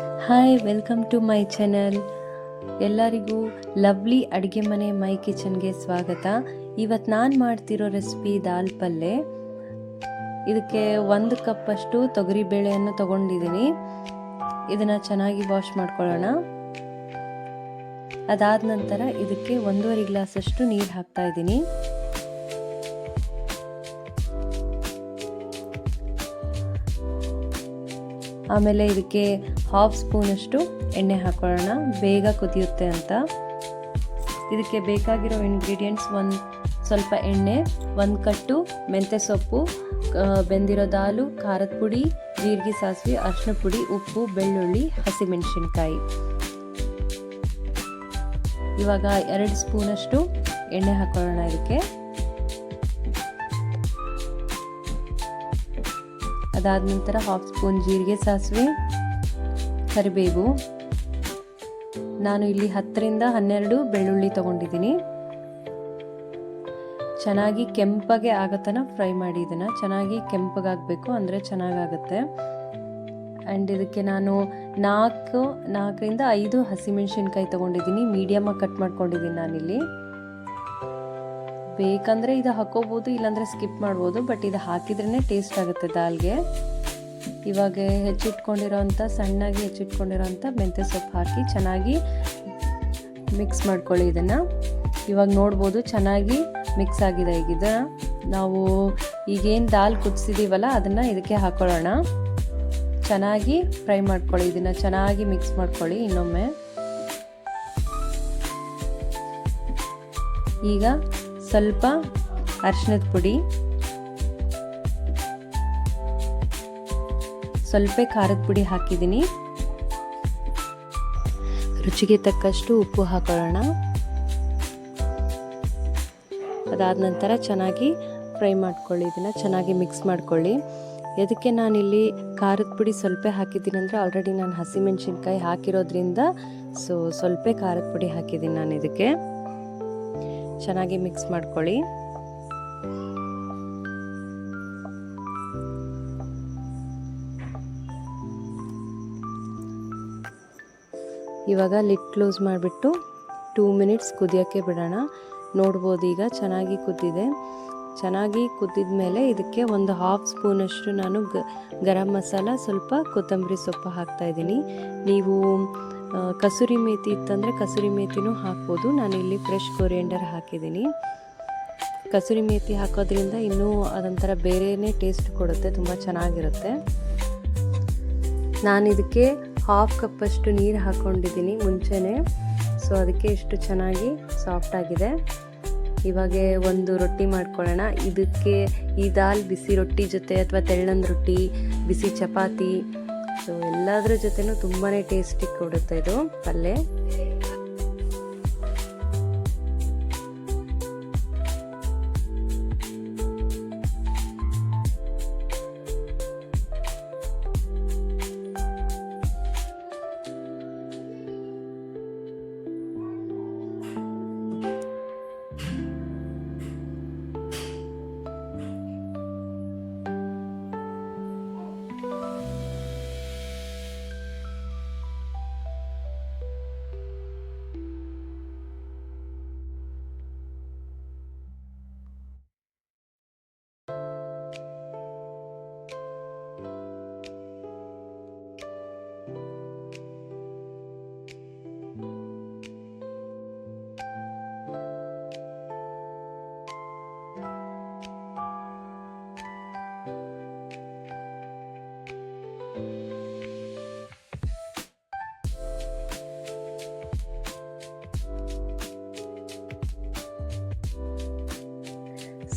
Hi welcome to my channel ಎಲ್ಲರಿಗೂ lovely ಅಡುಗೆ ಮನೆ ಮೈ ಕಿಚನ್ಗೆ ಸ್ವಾಗತ. ಇವತ್ತು ನಾನು ಮಾಡ್ತಿರೋ ರೆಸಿಪಿ ದಾಲ್ ಪಲ್ಲೆ. ಇದಕ್ಕೆ ಒಂದು ಕಪ್ಪಷ್ಟು ತೊಗರಿ ಬೇಳೆಯನ್ನು ತಗೊಂಡಿದ್ದೀನಿ. ಇದನ್ನು ಚೆನ್ನಾಗಿ ವಾಶ್ ಮಾಡ್ಕೊಳ್ಳೋಣ. ಅದಾದ ನಂತರ ಇದಕ್ಕೆ ಒಂದೂವರೆ ಗ್ಲಾಸಷ್ಟು ನೀರು ಹಾಕ್ತಾ ಇದ್ದೀನಿ. ಆಮೇಲೆ ಇದಕ್ಕೆ ಹಾಫ್ ಸ್ಪೂನಷ್ಟು ಎಣ್ಣೆ ಹಾಕೊಳ್ಳೋಣ. ಬೇಗ ಕುದಿಯುತ್ತೆ ಅಂತ. ಇದಕ್ಕೆ ಬೇಕಾಗಿರೋ ಇಂಗ್ರೀಡಿಯೆಂಟ್ಸ್ ಒಂದು ಸ್ವಲ್ಪ ಎಣ್ಣೆ, ಒಂದು ಕಟ್ಟು ಮೆಂತ್ಯ ಸೊಪ್ಪು ಬೆಂದಿರೋ ದಾಲು, ಖಾರದ ಪುಡಿ, ಜೀರಿಗೆ ಸಾಸಿವೆ ಅರಿಶಿನ ಪುಡಿ, ಉಪ್ಪು, ಬೆಳ್ಳುಳ್ಳಿ, ಹಸಿಮೆಣಸಿನ್ಕಾಯಿ. ಇವಾಗ ಎರಡು ಸ್ಪೂನಷ್ಟು ಎಣ್ಣೆ ಹಾಕೊಳ್ಳೋಣ ಇದಕ್ಕೆ. ಅದಾದ ನಂತರ ಹಾಫ್ ಸ್ಪೂನ್ ಜೀರಿಗೆ ಸಾಸಿವೆ, ಕರಿಬೇವು. ನಾನು ಇಲ್ಲಿ ಹತ್ತರಿಂದ ಹನ್ನೆರಡು ಬೆಳ್ಳುಳ್ಳಿ ತಗೊಂಡಿದ್ದೀನಿ. ಚೆನ್ನಾಗಿ ಕೆಂಪಗೆ ಆಗತನ ಫ್ರೈ ಮಾಡಿ ಇದನ್ನು. ಚೆನ್ನಾಗಿ ಕೆಂಪಗಾಗಬೇಕು ಅಂದರೆ ಚೆನ್ನಾಗಾಗತ್ತೆ. ಆ್ಯಂಡ್ ಇದಕ್ಕೆ ನಾನು ನಾಲ್ಕು, ನಾಲ್ಕರಿಂದ ಐದು ಹಸಿಮೆಣಸಿನ್ಕಾಯಿ ತೊಗೊಂಡಿದ್ದೀನಿ. ಮೀಡಿಯಮಾಗಿ ಕಟ್ ಮಾಡ್ಕೊಂಡಿದ್ದೀನಿ ನಾನಿಲ್ಲಿ. ಬೇಕಂದರೆ ಇದು ಹಾಕೋಬೋದು, ಇಲ್ಲಾಂದರೆ ಸ್ಕಿಪ್ ಮಾಡ್ಬೋದು ಬಟ್ ಇದು ಹಾಕಿದ್ರೇ ಟೇಸ್ಟ್ ಆಗುತ್ತೆ ದಾಲ್ಗೆ. ಇವಾಗ ಹೆಚ್ಚಿಟ್ಕೊಂಡಿರೋಂಥ, ಸಣ್ಣಾಗಿ ಹೆಚ್ಚಿಟ್ಕೊಂಡಿರೋಂಥ ಮೆಂತ್ಯ ಸೊಪ್ಪು ಹಾಕಿ ಚೆನ್ನಾಗಿ ಮಿಕ್ಸ್ ಮಾಡ್ಕೊಳ್ಳಿ ಇದನ್ನು. ಇವಾಗ ನೋಡ್ಬೋದು ಚೆನ್ನಾಗಿ ಮಿಕ್ಸ್ ಆಗಿದೆ ಈಗಿದ ನಾವು ಈಗೇನು ದಾಲ್ ಕುದಿಸಿದ್ದೀವಲ್ಲ ಅದನ್ನು ಇದಕ್ಕೆ ಹಾಕೊಳ್ಳೋಣ. ಚೆನ್ನಾಗಿ ಫ್ರೈ ಮಾಡ್ಕೊಳ್ಳಿ ಇದನ್ನು, ಚೆನ್ನಾಗಿ ಮಿಕ್ಸ್ ಮಾಡ್ಕೊಳ್ಳಿ ಇನ್ನೊಮ್ಮೆ. ಈಗ ಸ್ವಲ್ಪ ಅರಿಶಿನದ ಪುಡಿ, ಸ್ವಲ್ಪ ಖಾರದ ಪುಡಿ ಹಾಕಿದ್ದೀನಿ. ರುಚಿಗೆ ತಕ್ಕಷ್ಟು ಉಪ್ಪು ಹಾಕೋಣ ಅದಾದ ನಂತರ ಚೆನ್ನಾಗಿ ಫ್ರೈ ಮಾಡ್ಕೊಳ್ಳಿ, ಇದನ್ನು ಚೆನ್ನಾಗಿ ಮಿಕ್ಸ್ ಮಾಡ್ಕೊಳ್ಳಿ. ಎದಕ್ಕೆ ನಾನಿಲ್ಲಿ ಖಾರದ ಪುಡಿ ಸ್ವಲ್ಪ ಹಾಕಿದ್ದೀನಿ ಅಂದರೆ ಆಲ್ರೆಡಿ ನಾನು ಹಸಿಮೆಣಸಿನ್ಕಾಯಿ ಹಾಕಿರೋದ್ರಿಂದ, ಸೊ, ಸ್ವಲ್ಪ ಖಾರದ ಪುಡಿ ಹಾಕಿದ್ದೀನಿ ನಾನು ಇದಕ್ಕೆ. ಚೆನ್ನಾಗಿ ಮಿಕ್ಸ್ ಮಾಡ್ಕೊಳ್ಳಿ. ಇವಾಗ ಲಿಡ್ ಕ್ಲೋಸ್ ಮಾಡಿಬಿಟ್ಟು ಟೂ ಮಿನಿಟ್ಸ್ ಕುದಿಯೋಕ್ಕೆ ಬಿಡೋಣ. ನೋಡ್ಬೋದು ಈಗ ಚೆನ್ನಾಗಿ ಕುದ್ದಿದೆ. ಚೆನ್ನಾಗಿ ಕುದ್ದಿದ ಮೇಲೆ ಇದಕ್ಕೆ ಒಂದು ಹಾಫ್ ಸ್ಪೂನಷ್ಟು ನಾನು ಗರಂ ಮಸಾಲ ಸ್ವಲ್ಪ ಕೊತ್ತಂಬರಿ ಸೊಪ್ಪು ಹಾಕ್ತಾಯಿದ್ದೀನಿ ನೀವು ಕಸೂರಿ ಮೇತಿ ಇತ್ತಂದರೆ ಕಸೂರಿ ಮೇಥಿನೂ ಹಾಕ್ಬೋದು. ನಾನಿಲ್ಲಿ ಫ್ರೆಶ್ ಕೊರಿಯಂಡರ್ ಹಾಕಿದ್ದೀನಿ. ಕಸೂರಿ ಮೇಥಿ ಹಾಕೋದ್ರಿಂದ ಇನ್ನೂ ಅದೊಂಥರ ಬೇರೆಯೇ ಟೇಸ್ಟ್ ಕೊಡುತ್ತೆ, ತುಂಬ ಚೆನ್ನಾಗಿರುತ್ತೆ. ನಾನು ಇದಕ್ಕೆ ಹಾಫ್ ಕಪ್ಪಷ್ಟು ನೀರು ಹಾಕ್ಕೊಂಡಿದ್ದೀನಿ ಮುಂಚೆನೇ. ಸೊ ಅದಕ್ಕೆ ಇಷ್ಟು ಚೆನ್ನಾಗಿ ಸಾಫ್ಟ್ ಆಗಿದೆ. ಇವಾಗ ಒಂದು ರೊಟ್ಟಿ ಮಾಡ್ಕೊಳ್ಳೋಣ. ಇದಕ್ಕೆ ಈ ದಾಲ್ ಬಿಸಿ ರೊಟ್ಟಿ ಜೊತೆ ಅಥವಾ ತೆಳ್ಳನ ರೊಟ್ಟಿ, ಬಿಸಿ ಚಪಾತಿ ಸೊ ಎಲ್ಲದರ ಜೊತೆನೂ ತುಂಬಾ ಟೇಸ್ಟಿ ಕೊಡುತ್ತೆ ಇದು ಪಲ್ಯ.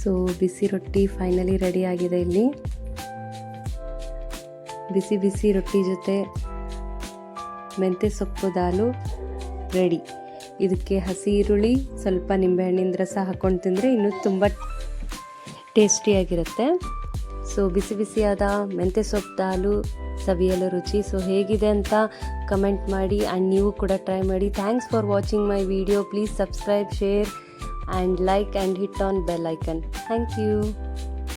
ಸೊ ಬಿಸಿ ರೊಟ್ಟಿ ಫೈನಲಿ ರೆಡಿ ಆಗಿದೆ ಇಲ್ಲಿ. ಬಿಸಿ ಬಿಸಿ ರೊಟ್ಟಿ ಜೊತೆ ಮೆಂತ್ಯ ಸೊಪ್ಪು ದಾಲು ರೆಡಿ ಇದಕ್ಕೆ ಹಸಿ ಈರುಳ್ಳಿ, ಸ್ವಲ್ಪ ನಿಂಬೆಹಣ್ಣಿನ ರಸ ಹಾಕ್ಕೊಂಡು ತಿಂದರೆ ಇನ್ನೂ ತುಂಬ ಟೇಸ್ಟಿಯಾಗಿರುತ್ತೆ ಸೊ ಬಿಸಿ ಬಿಸಿಯಾದ ಮೆಂತ್ಯ ಸೊಪ್ಪು ದಾಲು ಸವಿಯಲು ರುಚಿ. ಸೊ ಹೇಗಿದೆ ಅಂತ ಕಮೆಂಟ್ ಮಾಡಿ. ಆ್ಯಂಡ್ ನೀವು ಕೂಡ ಟ್ರೈ ಮಾಡಿ. Thanks for watching my video please subscribe share and like and hit on bell icon. Thank you